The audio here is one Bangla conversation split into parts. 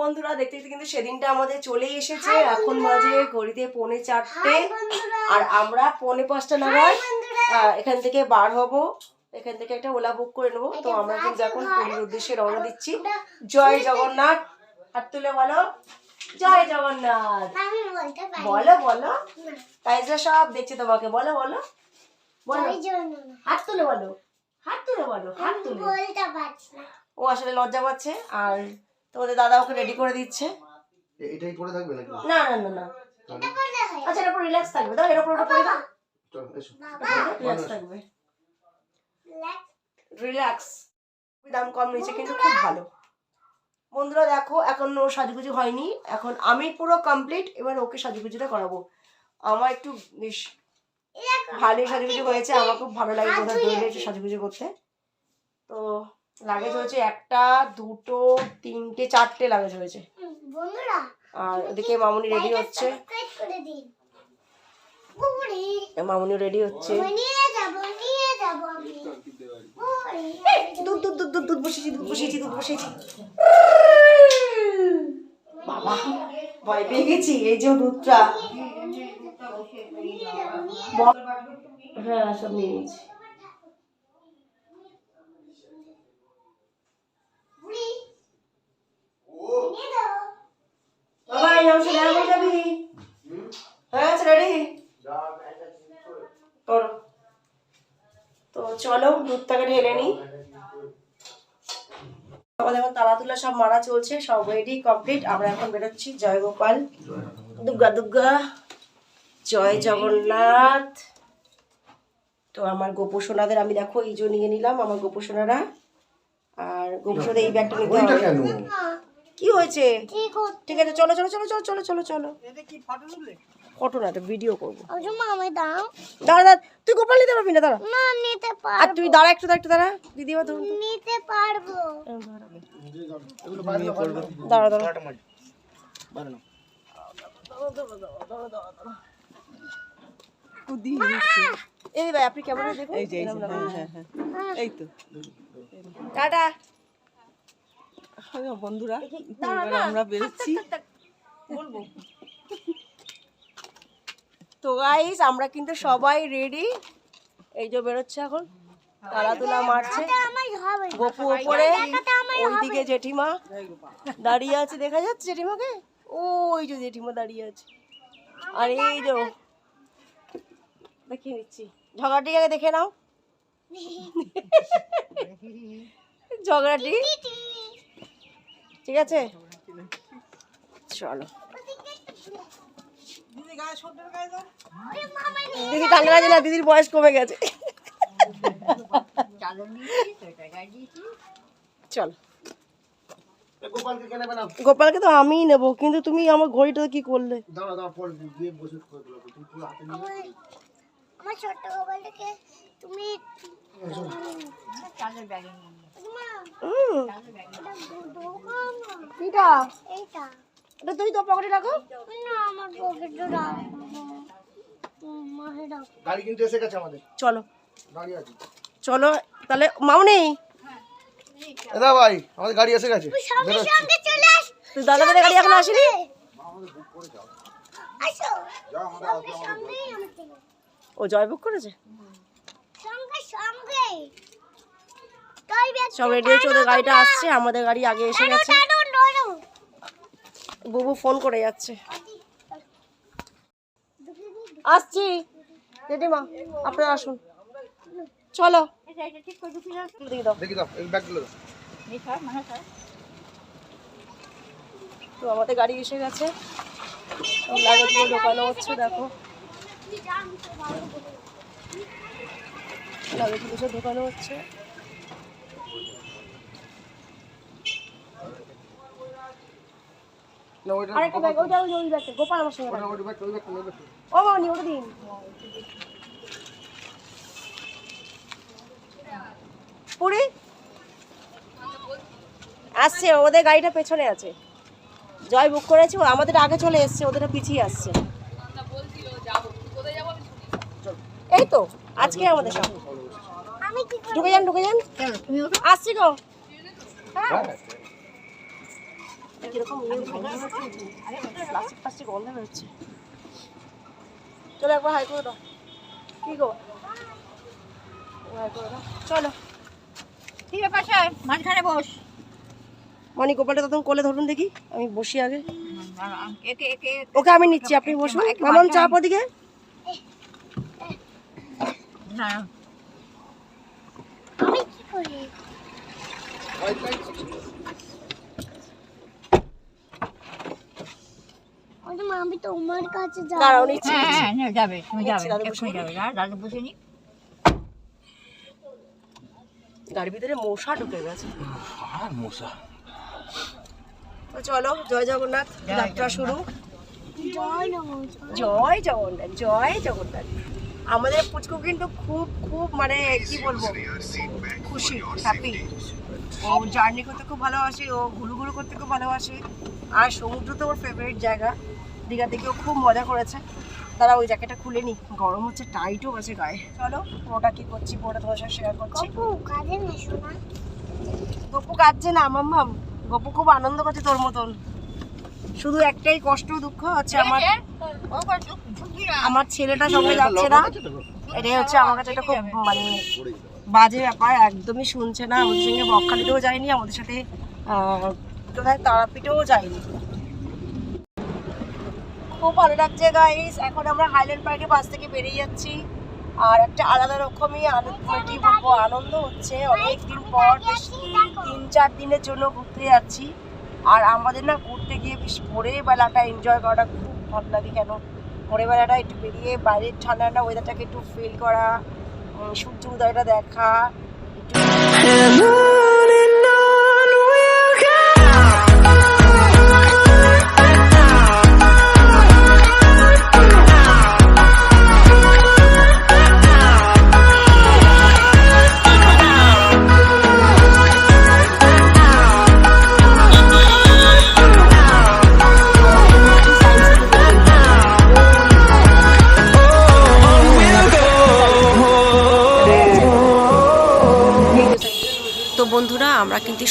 বন্ধুরা দেখতে দেখতে কিন্তু সেদিনটা আমাদের চলেই এসেছে। এখন বাজে ঘড়িতে পৌনে চারটে। আর আমরা পৌনে পাঁচটা নাগাদ এখান থেকে বার হব। এখান থেকে একটা ওলা বুক করে নেব। তো আমরা কিন্তু এখন পুরীর উদ্দেশ্যে রওনা দিচ্ছি। জয় জগন্নাথ। হাত তুলে বলো। জয় জগন্নাথ। বলো বলো। কাইজা সব দেখছে তোমাকে। বলো বলো। বলো। হাত তুলে বলো। হাত তুলে বলো। হাত তুলে। ও আসলে লজ্জা পাচ্ছে। আর তোমাদের দাদা ওকে রেডি করে দিচ্ছে। এটাই পরে থাকবে নাকি? না না না না। আচ্ছা এর উপর রিল্যাক্স থাকবে। দাও এর উপর ওটা পরে দাও। চল এসো। রিল্যাক্স থাকবে. রিল্যাক্স দাম কম নিয়েছে কিন্তু খুব ভালো। বন্ধুরা দেখো এখন ওর সাজুগুজু হয়নি। এখন আমি পুরো কমপ্লিট এবার ওকে সাজুগুজুটা করাবো। আমার একটু বেশ ভালোই সাজুগুজু হয়েছে। আমার খুব ভালো লাগে কোথাও দৌড়ে সাজুগুজু করতে। তো লাগেজ হয়েছে একটা দুটো তিনটে চারটে লাগেজ হয়েছে। আর ওদিকে মামুনি রেডি হচ্ছে। মামুনি রেডি হচ্ছে। দুধ দুধ দুধ দুধ দুধ বসেছি দুধ বসেছি দুধ বসেছি। বাবা ভয় পেয়ে গেছি এই যে দুধটা। হ্যাঁ সব নিয়ে নিয়েছি বুড়ি নিয়ে দাও বাবা এই আমার সাথে দেখা করে যাবি হ্যাঁ রেডি করো তো চলো দুধটাকে ঢেলে নিই। আমাদের এখন তালা তুলা সব মারা চলছে সব রেডি কমপ্লিট আমরা এখন বেরোচ্ছি জয় গোপাল। দুর্গা দুর্গা। জয় জগন্নাথ। তো আমার গোপোষণাদের আমি দেখো এই যে নিয়ে নিলাম আমার গোপোষণারা আর গোপোষণাদের এই ব্যাগটা নিতে হবে। কি হয়েছে? ঠিক আছে চলো চলো চলো চলো চলো চলো চলো। ফটো না এটা ভিডিও করব। আমি দাও দাঁড়া দাঁড়া তুই গোপাল নিতে পারবি না দাঁড়া। না নিতে আর পারব। তুই দাঁড়া একটু দাঁড়া একটু দাঁড়া। দিদি বা ধরুন নিতে পারব। দাঁড়া দাঁড়া। এই ভাই আপনি কেমন দেখুন? এই যে হ্যাঁ হ্যাঁ এই তো। টাটা। হ্যালো বন্ধুরা। আমরা বেরোচ্ছি। বলব। তো গাইস আমরা কিন্তু সবাই রেডি এই যে বেরোচ্ছে এখন তালা তুলা মারছে। গপু ওপরে, ওইদিকে জেঠিমা দাঁড়িয়ে আছে, দেখা যাচ্ছে জেঠিমাকে? ওই যে জেঠিমা দাঁড়িয়ে আছে। আর এই যে ও। দেখিয়ে দিচ্ছি। ঝগড়াটি আগে দেখে নাও। ঝগড়াটি। ঠিক আছে? চলো। দিদি আছে না দিদির বয়স কমে গেছে। চল। গোপালকে তো আমিই নেব কিন্তু তুমি আমার ঘড়িটা কি করলে? তুমি তুমি এটা তো পকেটে রাখো। না আমার পকেটে রাখব গাড়ি কিন্তু এসে গেছে আমাদের। চলো। দাঁড়িয়ে আছে। চলো তাহলে মামনি দাদা ভাই আমাদের গাড়ি এসে গেছে। সঙ্গে সঙ্গে চলে আস। তুই দাদা দাদা গাড়ি এখন আসেনি? ও জয় বুক করেছে? সঙ্গে সঙ্গে। তোর সব রেডি হচ্ছে ওদের গাড়িটা আসছে আমাদের গাড়ি আগে এসে গেছে। বুবু ফোন করে যাচ্ছে। আসছি। জেঠিমা আপনারা আসুন। চলো। তো আমাদের গাড়ি এসে গেছে। লাগেজগুলো ঢোকানো হচ্ছে দেখো। লাগেজগুলো ঢোকানো হচ্ছে না ওইটা আরেকটা ব্যাগ ওইটা ওই ওই ব্যাগটা গোপাল আমার সঙ্গে ও মামনি ওটা দিন। পুরি? আসছে ওদের গাড়িটা পেছনে আছে। জয় বুক করেছে ও আমাদের আগে চলে এসছে ওদের পিছিয়ে আসছে। এই তো আজকে আমাদের সব আমি ঢুকে যান ঢুকে যান। আসছি গো। হ্যাঁ। কীরকম ইয়ে গন্ধ বেরোচ্ছে প্লাস্টিক প্লাস্টিক গন্ধ বেরোচ্ছে। চলো একবার হাই করে দাও। কি গো? হাই করে দাও। চলো। ঠিক আছে পাশে আয়, মাঝখানে বস। মনি গোপালটা তখন কোলে ধরুন দেখি। আমি বসি আগে। ওকে আমি নিচ্ছি আপনি বসুন। মাঝখানে- চাপ ওদিকে না। আমি তোমার কাছে যাব। দাঁড়াও নিচ্ছি হ্যাঁ হ্যাঁ যাবে তুমি যাবে এক্ষুনি যাবে দাদু বসে নি গাড়ির ভিতরে মশা ঢুকে গেছে। আর মশা। তো চলো জয় জগন্নাথ যাত্রা শুরু। জয় জয় জগন্নাথ জয় জগন্নাথ। আমাদের পুচকু কিন্তু খুব খুব মানে কি বলব? খুশি হ্যাপি ও জার্নি করতে খুব ভালোবাসে ও ঘুরু ঘুরু করতে খুব ভালোবাসে। আর সমুদ্র তো ওর ফেভারিট জায়গা। দীঘা থেকেও খুব মজা করেছে। তারা ওই জ্যাকেটটা খুলে নি। গরম হচ্ছে টাইটও আছে গায়ে। চলো ওটা কি করছি ওটা তোমার সাথে শেয়ার করছি। গপু কাঁদছে না মাম্মাম? গপু খুব আনন্দ করছে তোর মতন। শুধু একটাই কষ্ট দুঃখ হচ্ছে আমার আমার ছেলেটা সঙ্গে যাচ্ছে না এটাই হচ্ছে আমার কাছে একটা খুব মানে বাজে ব্যাপার একদমই শুনছে না। আমাদের সঙ্গে বকখালিতেও যায়নি আমাদের সাথে কোথায় তারাপীঠেও যায়নি। খুব ভালো লাগছে গাইস এখন আমরা হাইল্যান্ড পার্কের পাশ থেকে বেরিয়ে যাচ্ছি। আর একটা আলাদা রকমই কি বলব, আনন্দ হচ্ছে। অনেক দিন পর বেশ তিন চার দিনের জন্য ঘুরতে যাচ্ছি। আর আমাদের না ঘুরতে গিয়ে বেশ ভোরের বেলাটা এনজয় করাটা খুব ভালো লাগে কেন? ভোরের বেলাটা একটু বেরিয়ে বাইরের ঠান্ডা ঠান্ডা ওয়েদারটাকে একটু ফিল করা সূর্য উদয়টা দেখা, একটু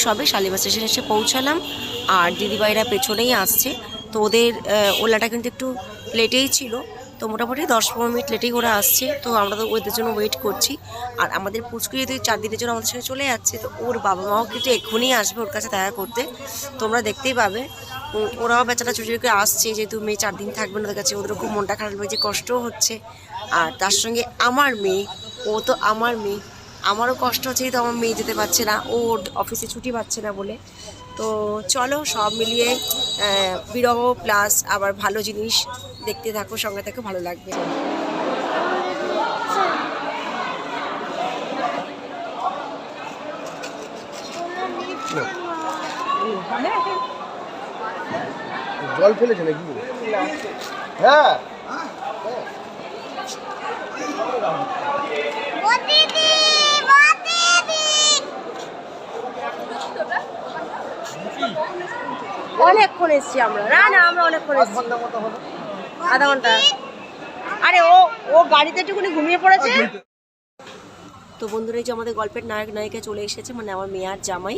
সবে শালিমার স্টেশনে এসে পৌঁছালাম। আর দিদিভাইরা পেছনেই আসছে। তো ওদের ওলাটা কিন্তু একটু লেটেই ছিল। তো মোটামুটি দশ পনেরো মিনিট লেটেই ওরা আসছে। তো আমরা তো ওদের জন্য ওয়েট করছি। আর আমাদের পুচকু যদি চার দিনের জন্য আমাদের সঙ্গে চলে যাচ্ছে, তো ওর বাবা মাও কিন্তু এক্ষুনি আসবে ওর কাছে দেখা করতে। তোমরা দেখতেই পাবে। ওরাও বেচারা চুরি করে আসছে। যেহেতু মেয়ে চার দিন থাকবে না, ওদের কাছে ওদেরও খুব মনটা খারাপ হয়েছে কষ্টও হচ্ছে। আর তার সঙ্গে আমার মেয়ে, ও তো আমার মেয়ে। আমারও কষ্ট হচ্ছে তো আমার মেয়ে যেতে পারছে না, ও অফিসে ছুটি পাচ্ছে না বলে। তো চলো সব মিলিয়ে বিরহ প্লাস আবার ভালো জিনিস দেখতে থাকো, সঙ্গে থাকো, ভালো লাগবে। জল ফেলেছে নাকি? হ্যাঁ ও দিদি ও দিদি অনেকক্ষণ এসছি আমরা। না না আমরা অনেকক্ষণ এসছি। আধা ঘণ্টা। আরে ও ও গাড়িতে একটুখানি ঘুমিয়ে পড়েছে? তো বন্ধুরা এই যে আমাদের গল্পের নায়ক নায়িকা চলে এসেছে মানে আমার মেয়ার জামাই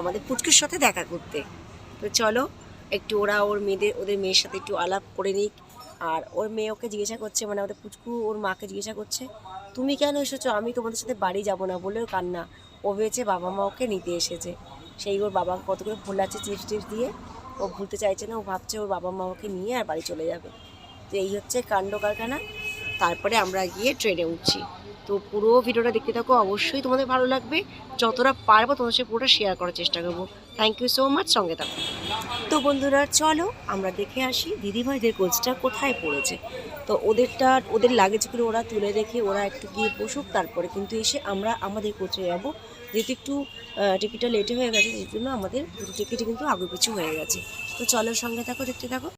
আমাদের পুচকুর সাথে দেখা করতে। তো চলো একটু ওরা ওর মেয়েদের ওদের মেয়ের সাথে একটু আলাপ করে নিক। আর ওর মেয়ে ওকে জিজ্ঞাসা করছে মানে আমাদের পুচকু ওর মাকে জিজ্ঞাসা করছে তুমি কেন এসেছ? আমি তোমাদের সাথে বাড়ি যাব না বলেও কান্না। ও ভেবেছে বাবা মা ওকে নিতে এসেছে। সেই ওর বাবা কত করে ফুল আছে চিপস টিপস দিয়ে। ও ভুলতে চাইছে না, ও ভাবছে ওর বাবা মা ওকে নিয়ে আর বাড়ি চলে যাবে। তো এই হচ্ছে কাণ্ড কারখানা। তারপরে আমরা গিয়ে ট্রেনে উঠছি। তো পুরো ভিডিওটা দেখতে থাকো, অবশ্যই তোমাদের ভালো লাগবে। যতটা পারব তোমাদের সাথে পুরোটা শেয়ার করার চেষ্টা করব। থ্যাংক ইউ সো মাচ সঙ্গে থাকো। তো বন্ধুরা, চলো আমরা দেখে আসি দিদিভাইদের কোচটা কোথায় পড়েছে। তো ওদেরটা, ওদের লাগেজগুলো ওরা তুলে রেখে ওরা একটু গিয়ে বসুক, তারপরে কিন্তু এসে আমরা আমাদের কোচে যাব। যেহেতু একটু টিকিটটা লেটে হয়ে গেছে, সেই জন্য আমাদের দুটো টিকিটই কিন্তু আগে পিছু হয়ে গেছে। তো চলো সঙ্গে থাকো, দেখতে থাকো।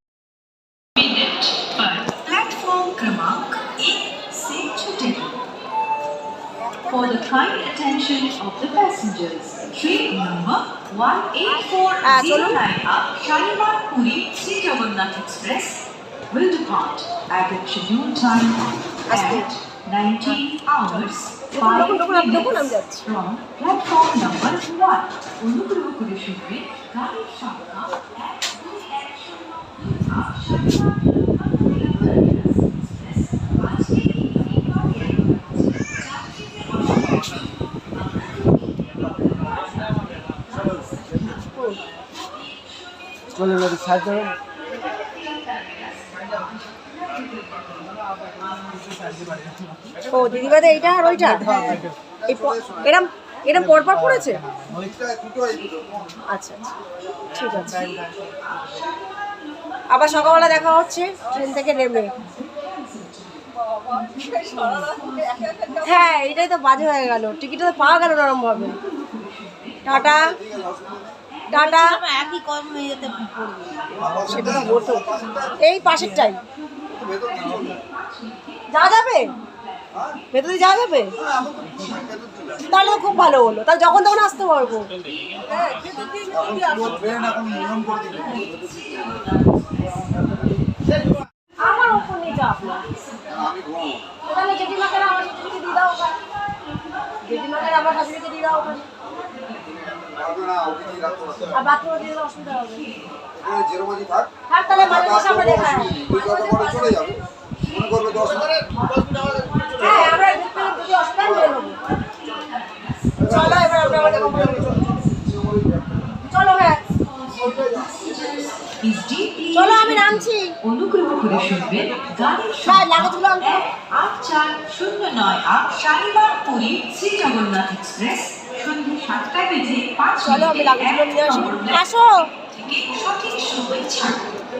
For the kind attention of the passengers, train number 18409 up Shalimar Puri Sri Jagannath Express will depart at its scheduled time at 19 hours, দেখুন, 5 দেখুন, আপনি দেখুন, আমি minutes যাচ্ছি। from platform number 1. অনুগ্রহ করে শুনবে গাড়ির সংখ্যা এক দুই এক শূন্য দুই আট সাত এই চলে যাবে সাইড ও দিদিবাদে এইটা আর ওইটা? এই এরম এরম পরপর পড়েছে? আচ্ছা আচ্ছা। ঠিক আছে। আবার সকালবেলা দেখা হচ্ছে ট্রেন থেকে নেমে। হ্যাঁ এটাই তো বাজে হয়ে গেল। টিকিটটা তো পাওয়া গেল নরম ভাবে। টাটা। টাটা। একই কম সেটা তো হতো এই পাশেরটাই যাওয়া যাবে? ভেতরে যাওয়া যাবে? তাহলে খুব ভালো হলো। তাহলে যখন তখন আসতে পারব। আমার ওপর নিয়ে চাপ জেঠিমাকে আমার দিয়ে দাও ওখানে। জেঠিমাকে আমার সাথে দিয়ে দাও ওখানে। আর বাথরুমে দিয়ে দিলে অসুবিধা হবে। থাক তাহলে মাঝে মাঝে আমরা দেখা হয়। হ্যাঁ আমরা যদি অসুবিধা নিয়ে নেব চলো এবার আমরা আমাদের কোম্পানি চলো। হ্যাঁ। চলো আমি নামছি। অনুগ্রহ করে শুনবেন এক আট চার শূন্য নয় আট শালিমার পুরী শ্রী জগন্নাথ এক্সপ্রেস সন্ধ্যে সাতটায় বেজে পাঁচ চলো আমি মিনিটে লাগেজগুলো নিয়ে আসি এক নম্বর আসো থেকে সঠিক সময় ছাড়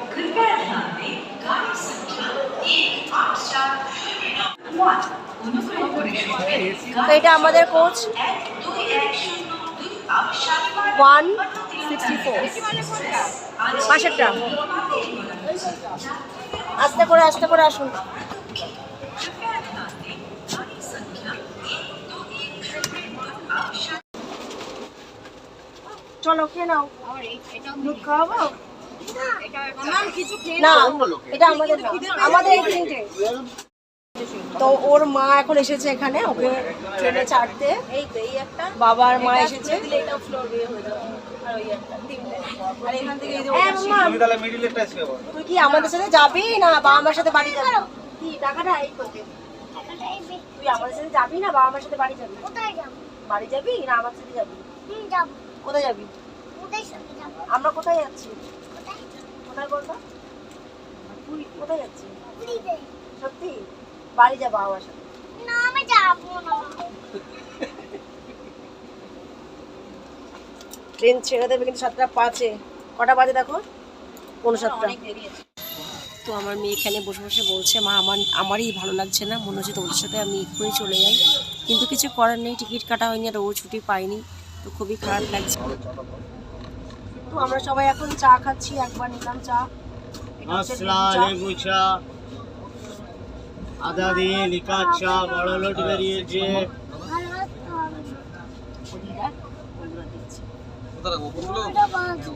कृपया ध्यान दें गाड़ी संख्या एक आठ चार शून्य नौ ওয়ান অনুগ্রহ করে শুনবেন তো এটা আমাদের কোচ এক দুই এক শূন্য দুই আট শালিমার ওয়ান সিক্সটি ফোর পাশেরটা আস্তে করে আস্তে করে আসুন চলো খেয়ে নাও। দুধ খাওয়াবো? এটা আমার কিছু খেয়ে না এটা আমাদের আমাদের এই তিনটে। তো ওর মা এখন এসেছে এখানে ওকে ট্রেনে ছাড়তে এই তো এই একটা বাবার মা এসেছে। এটা ফ্লোর দিয়ে হয়ে যাবে। আর ওই একটা তিনটে। আর এখান থেকে এই যে হ্যাঁ, মাম্মা, তুই কি আমাদের সাথে যাবি না বাবা মার সাথে বাড়ি যাবি? কি টাকাটা এই করবে? তুই আমাদের সাথে যাবি না বাবা মার সাথে বাড়ি যাবি? কোথায় যাব? বাড়ি যাবি না আমার সাথে যাবি? হুম যাব। কোথায় যাবি? আমরা কোথায় যাচ্ছি? কোথায়? কোথায় বলতো? কোথায় যাচ্ছি সত্যি? বাড়ি যাব আমার সাথে। না আমি যাব না। ট্রেন ছেড়ে দেবে কিন্তু সাতটা পাঁচে। কটা বাজে দেখো? পৌনে সাতটা। অনেক দেরি আছে। তো আমার মেয়ে এখানে বসে বসে বলছে মা আমার আমারই ভালো লাগছে না। মনে হচ্ছে তোমাদের সাথে আমি এক্ষুনি চলে যাই। কিন্তু কিছু করার নেই টিকিট কাটা হয়নি আর ও ছুটি পাইনি তো খুবই খারাপ লাগছে। তো আমরা সবাই এখন চা খাচ্ছি একবার নিলাম চা। মশলা লেবু চা। আদা দিয়ে লিকা চা বড় লোট বেরিয়েছে।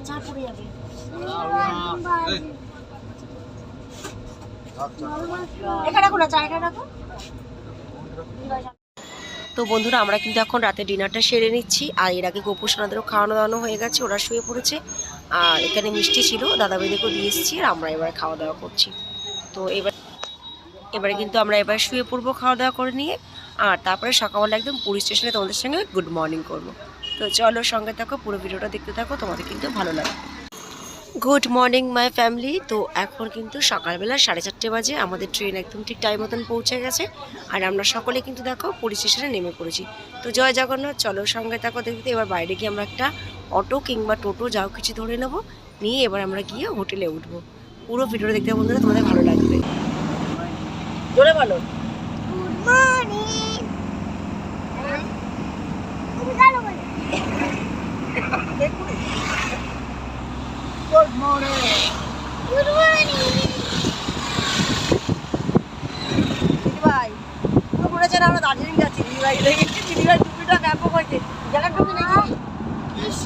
চা পড়ে যাবে। এখানে রাখো না চা এখানে রাখো। তো বন্ধুরা, আমরা কিন্তু এখন রাতে ডিনারটা সেরে নিচ্ছি। আর এর আগে গোপু সোনাদেরও খাওয়ানো দাওয়ানো হয়ে গেছে, ওরা শুয়ে পড়েছে। আর এখানে মিষ্টি ছিল দাদা বেদেকেও দিয়ে এসেছি, আর আমরা এবার খাওয়া দাওয়া করছি। তো এবার এবারে কিন্তু আমরা এবার শুয়ে পড়ব খাওয়া দাওয়া করে নিয়ে। আর তারপরে সকালবেলা একদম পুলিশ স্টেশনে তোমাদের সঙ্গে গুড মর্নিং করব। তো চলো সঙ্গে থাকো, পুরো ভিডিওটা দেখতে থাকো, তোমাদের কিন্তু ভালো লাগবে। গুড মর্নিং মাই ফ্যামিলি তো এখন কিন্তু সকালবেলা সাড়ে চারটে বাজে। আমাদের ট্রেন একদম ঠিক টাইম মতন পৌঁছে গেছে। আর আমরা সকলে কিন্তু দেখো পুলিশ স্টেশনে নেমে পড়েছি। তো জয় জগন্নাথ, চলো সঙ্গে থাকো দেখতে। এবার বাইরে গিয়ে আমরা একটা অটো কিংবা টোটো যাও কিছু ধরে নেব। নিয়ে এবার আমরা গিয়ে হোটেলে উঠবো। পুরো ভিডিওটা দেখতে বন্ধুরা তোমাদের ভালো লাগবে। জোরে বলো Good morning. তুমি কালো বলে। Good morning. দিদিভাই তো বলেছেন আমরা দার্জিলিং যাচ্ছি দিদিভাই দেখেছি দিদিভাই টুপিটা ক্যাম্পও করছে জায়গার টুপি নাকি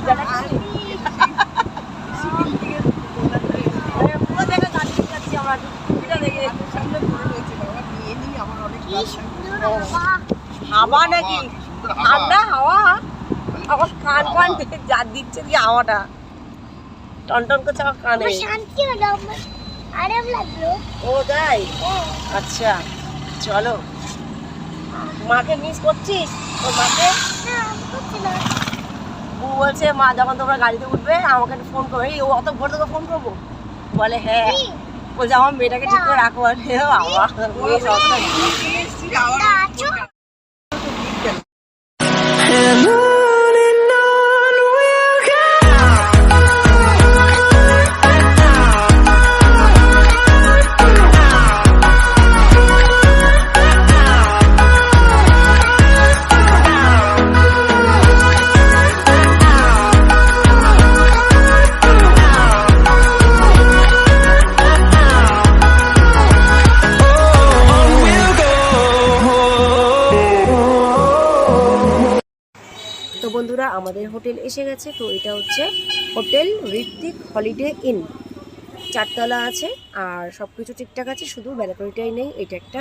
জায়গার টুপি পুরো জায়গায় দার্জিলিং যাচ্ছি আমরা টুপিটা দেখে সামনে পড়ে রয়েছে বাবা নিয়ে নিই আমার অনেক কি সুন্দর হাওয়া নাকি? ঠান্ডা হাওয়া? আমার কান কান যা দিচ্ছে কি হাওয়াটা? টনটন করছে আমার কানে। শান্তি হলো আরাম লাগল। ও তাই? আচ্ছা চলো। মাকে মিস করছিস? তোর মাকে? ও বলছে মা যখন তোমরা গাড়িতে উঠবে আমাকে ফোন করবে এই ও অত ভোর তোকে ফোন করব? বলে হ্যাঁ। বলছে আমার মেয়েটাকে ঠিক করে রাখব আর বাবা আমাদের হোটেল এসে গেছে। তো এটা হচ্ছে হোটেল ঋত্বিক হলিডে ইন। চারতলা আছে আর সব কিছু ঠিকঠাক আছে, শুধু ব্যালকনিটাই নেই, এটা একটা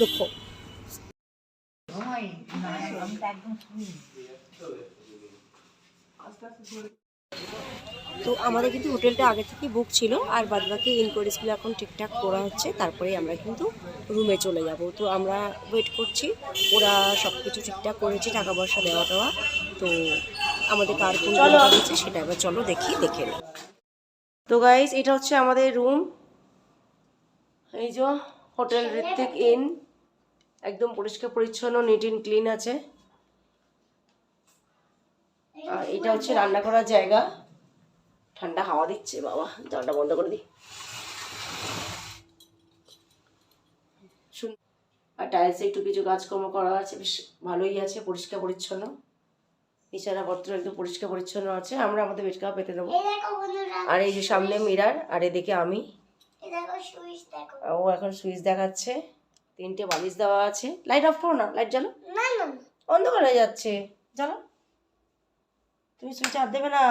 দুঃখ তো আমাদের কিন্তু হোটেলটা আগে থেকে বুক ছিল, আর বাদবাকি ইনকোয়ারিজগুলো এখন ঠিকঠাক করা হচ্ছে, তারপরে আমরা কিন্তু রুমে চলে যাব। তো আমরা ওয়েট করছি, ওরা সব কিছু ঠিকঠাক করেছে, টাকা পয়সা দেওয়া দেওয়া তো আমাদের কার কোন রুমটা দিয়েছে সেটা এবার চলো দেখি দেখে নিই। তো গাইজ এটা হচ্ছে আমাদের রুম এই যে হোটেল ঋত্বিক ইন একদম পরিষ্কার পরিচ্ছন্ন নিট অ্যান্ড ক্লিন আছে। আর এটা হচ্ছে রান্না করার জায়গা। ঠান্ডা হাওয়া দিচ্ছে বাবা। জানটা বন্ধ করে দিই। শুন আর টাইলসে একটু কিছু কাজকর্ম করা আছে বেশ ভালোই আছে পরিষ্কার পরিচ্ছন্ন। বিছানাপত্র একদম পরিষ্কার পরিচ্ছন্ন আছে আমরা আমাদের বেডকাপ পেতে দেবো। আর এই যে সামনে মিরার আর এদিকে আমি। ও এখন সুইচ দেখাচ্ছে। তিনটে বালিশ দেওয়া আছে। লাইট অফ করো না লাইট জ্বালো। অন্ধকার হয়ে যাচ্ছে। জ্বালো। তুমি সুইচ হাত দেবে না।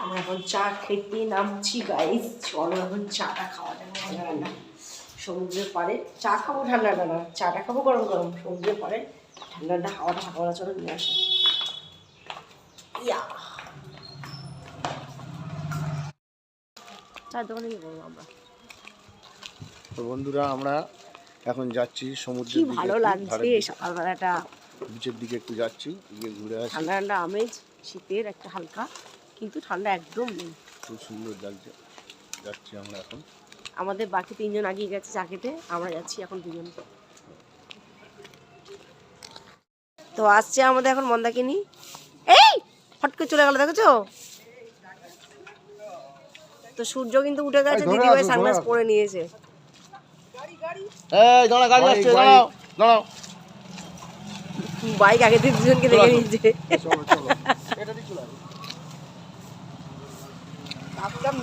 আমরা এখন চা খেতে নামছি গাইস চলো এখন চাটা খাওয়া যাবে সমুদ্রের পাড়ে চা খাব ঠান্ডা ঠান্ডা চাটা খাব গরম গরম সমুদ্রের পাড়ে ঠান্ডা ঠান্ডা হাওয়াটা সকালবেলা চলো নিয়ে আসে। ইয়া। চার দোকানে গিয়ে করব আমরা। তো বন্ধুরা আমরা এখন যাচ্ছি কি ভালো লাগছে সকালবেলাটা। বিচের দিকে একটু যাচ্ছি গিয়ে ঘুরে আসি। ঠান্ডা ঠান্ডা আমেজ শীতের একটা হালকা কিন্তু ঠান্ডা একদম নেই। খুব সুন্দর লাগছে। যাচ্ছি আমরা এখন। আমাদের বাকি তিনজন আগিয়ে গেছে চা খেতে আমরা যাচ্ছি এখন দুজন। তো আসছে আমাদের এখন মন্দাকিনি। এই হট করে চলে গেল দেখেছ? তো সূর্য কিন্তু উঠে গেছে দিদিভাই আসো, সানগ্লাস। পরে নিয়েছে। এই দাঁড়া গাড়ি আসছে দাঁড়াও দাঁড়াও। বাইক আগে থেকে দুজনকে দেখে নিয়েছে। চলো চলো। এটা দিয়ে চলে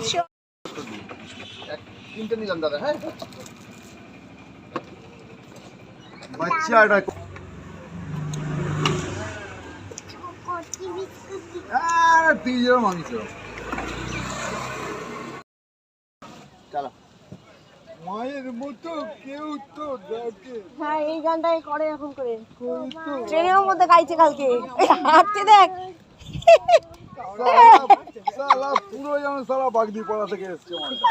আসো। তিনটে নিলাম দাদা হ্যাঁ? চলো। মায়ের মতো কেউ তো দেখে। হ্যাঁ এই গানটাই করে এখন করে। ট্রেনের মধ্যে গাইছে কালকে। হাঁটতে দেখ। সালা পুরো যেমন সালা বাগদি পড়া থেকে এসছে মালটা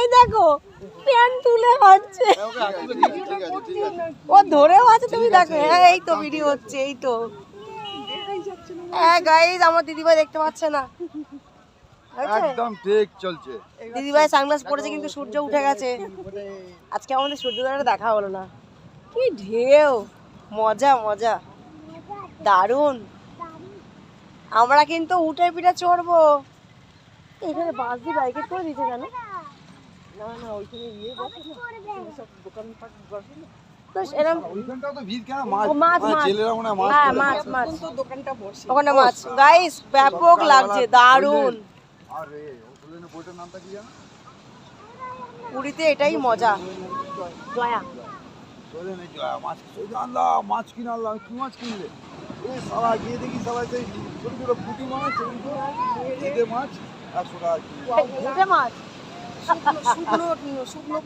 এই দেখো প্যান্ট তুলে আছে ও ধরেও আছে তুমি দেখো। হ্যাঁ এই তো ভিডিও হচ্ছে এই তো। হ্যাঁ গাইজ আমার দিদিভাই দেখতে পাচ্ছে না। একদম ঠিক চলছে। দিদিভাই সানগ্লাস পরেছে কিন্তু সূর্য উঠে গেছে। আজকে আমাদের সূর্যোদয়টা দেখা হলো না। কি ঢেউ! মজা মজা। দারুণ। আমরা কিন্তু উঠে পিঠে চড়বো। এখানে বাস দিয়ে ব্যারিকেড করে দিয়েছে কেন? না না ওইখানে ইয়ে বসে। না সব দোকানপাট বসে না। তো এরকম ওইখানটাও তো ভিড় কেন? মাছ মাছ, মানে ছেলেরা মনে মাছ হ্যাঁ ধরে মাছ খায়। মাছ। ওখানে মাছ। গাইস ব্যাপক লাগছে দারুণ। আরে হোটেলের বইটার নামটা কি জানো? পুরীতে এটাই মজা। জয়া। মাছ ওই আনলাম মাছ কিনে আনলাম কি মাছ কিনলে? এই সালা গিয়ে দেখি সালা সেই ছোট ছোট পুঁটি মাছ এগুলো ঘেটে মাছ একশো টাকা মাছ? শুকনো শুকনো।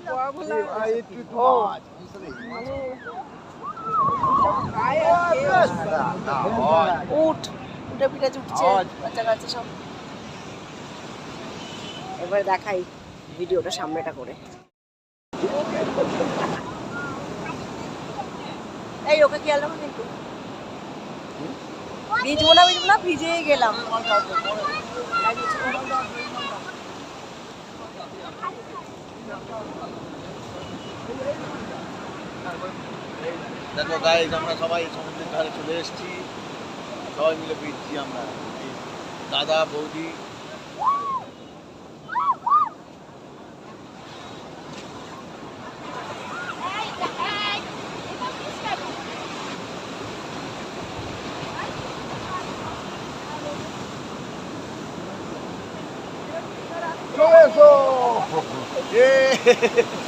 উঠ উঠে পিঠে উঠছে বাচ্চা কাচ্চা সব। এবার দেখাই ভিডিওটা সামনেটা করে। এই ওকে খেয়াল রাখো কিন্তু। ভিজবো না ভিজবো না ভিজেই গেলাম। দেখো গাইজ আমরা সবাই সমুদ্রের ধারে চলে এসেছি। সবাই মিলে ফিরছি আমরা। দাদা বৌদি। কলটা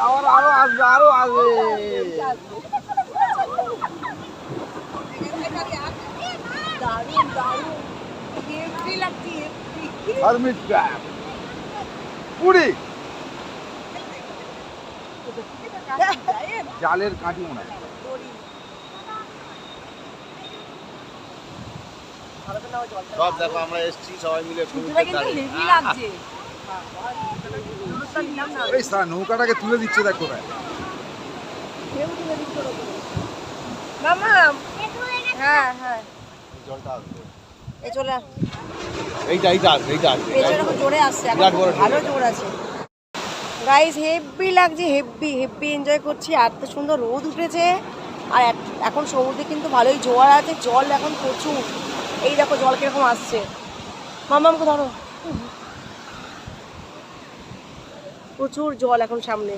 আবার আরও আসবে আরও আসবে পুরি। জালের কাঠি মনে হয়। সব দেখো আমরা এসেছি সবাই মিলে এই নৌকাটাকে তুলে দিচ্ছে দেখো না হ্যাঁ হ্যাঁ। জলটা আসবে। এই চলে এইটা এইটা আসবে এইটা আসবে। জোরে আসছে ভালো জোর। আছে। হেভি লাগছে হেভি হেভি এনজয় করছি। এত সুন্দর রোদ উঠেছে। আর এখন সমুদ্রে কিন্তু ভালোই জোয়ার আছে। জল এখন প্রচুর। এই দেখো জল কীরকম আসছে। মামা আমাকে ধরো। প্রচুর জল এখন সামনে।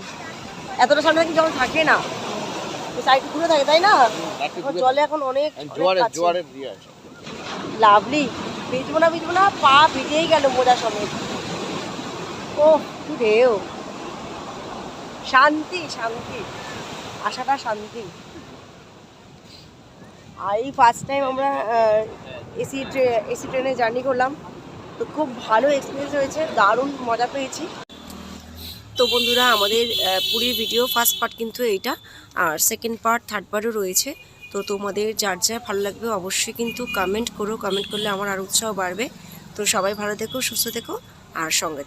এতটা সামনে কি জল থাকে না। সাইড ঘুরে থাকে তাই না? জলে এখন অনেক জোয়ারের জোয়ারের আছে লাভলি ভিজবো না ভিজবো না পা ভিজেই গেল মোজা সমেত। ও কি ঢেউ। শান্তি শান্তি। আশাটা শান্তি। আর এই ফার্স্ট টাইম আমরা এসি এসি ট্রেনে জার্নি করলাম। তো খুব ভালো এক্সপিরিয়েন্স হয়েছে দারুণ মজা পেয়েছি। তো বন্ধুরা, আমাদের পুরীর ভিডিও ফার্স্ট পার্ট কিন্তু এইটা। আর সেকেন্ড পার্ট থার্ড পার্টও রয়েছে। তো তোমাদের যার যা ভালো লাগবে অবশ্যই কিন্তু কমেন্ট করো। কমেন্ট করলে আমার আর উৎসাহ বাড়বে। তো সবাই ভালো থেকো, সুস্থ থেকো, আর সঙ্গে।